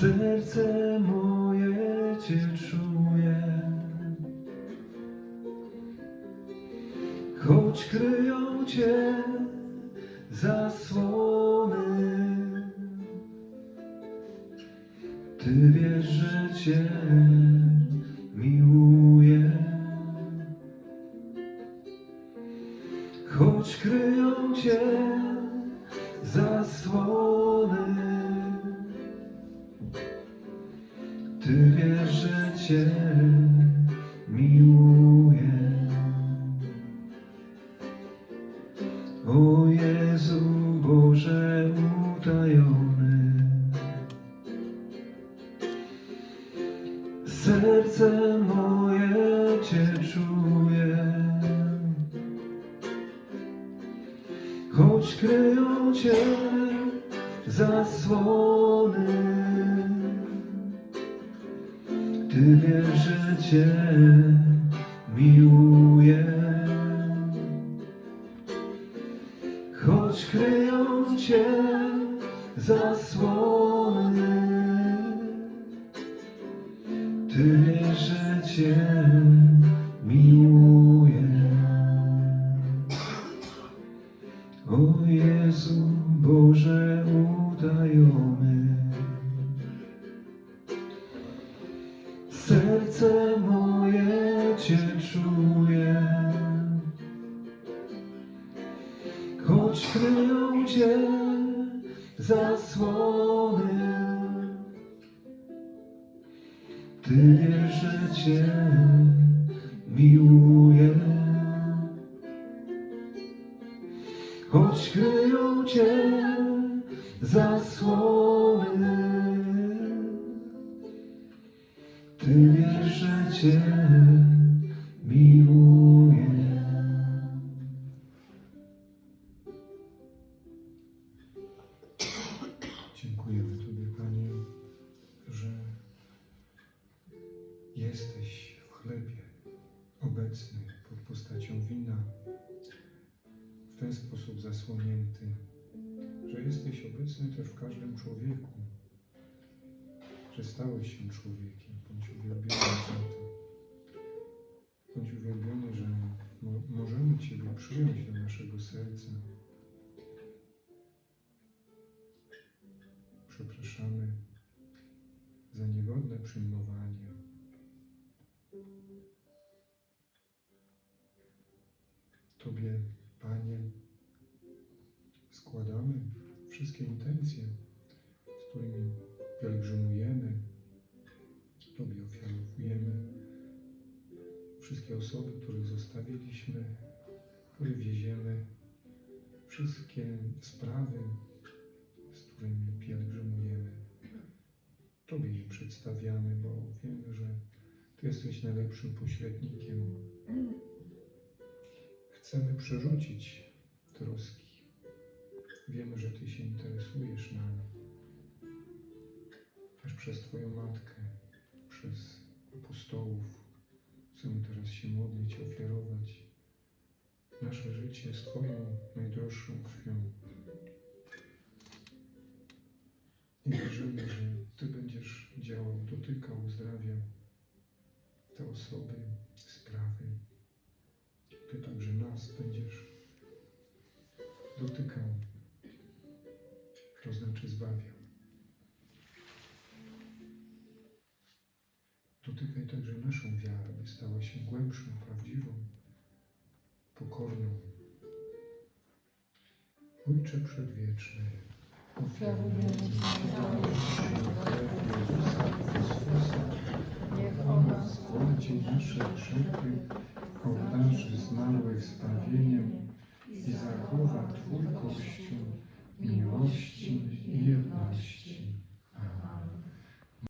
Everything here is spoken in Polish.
Serce moje Cię czuje, choć kryją Cię zasłony. Ty wiesz, że Cię miłuję, choć kryją Cię zasłony. Że Cię miłuję. O Jezu Boże utajony, serce moje Cię czuje, choć kryją Cię zasłony. Ty wiesz, że Cię miłuję, choć kryją Cię zasłony. Ty wiesz, że Cię miłuję. O Jezu Boże utajony. Serce moje Cię czuje, choć kryją Cię zasłony. Ty wiesz, że Cię miłuję, choć kryją Cię zasłony. Ty wiesz, że Cię miłuję. Dziękujemy Tobie, Panie, że jesteś w chlebie obecny pod postacią wina, w ten sposób zasłonięty, że jesteś obecny też w każdym człowieku, że stałeś się człowiekiem. Serca. Przepraszamy za niegodne przyjmowanie. Tobie, Panie, składamy wszystkie intencje, z którymi pielgrzymujemy, Tobie ofiarowujemy wszystkie osoby, których zostawiliśmy, które wieziemy, wszystkie sprawy, z którymi pielgrzymujemy. Tobie je przedstawiamy, bo wiemy, że Ty jesteś najlepszym pośrednikiem. Chcemy przerzucić troski. Wiemy, że Ty się interesujesz nami. Też przez Twoją matkę, przez apostołów. Chcemy teraz się modlić, ofiarować nasze życie z Twoją najdroższą krwią. I wierzymy, że Ty będziesz działał, dotykał, uzdrawiał te osoby, sprawy. Ty także nas będziesz dotykał, to znaczy zbawiał. Dotykaj także naszą wiarę, by stała się głębszą, prawdziwą, Ojcze Przedwieczny, Ci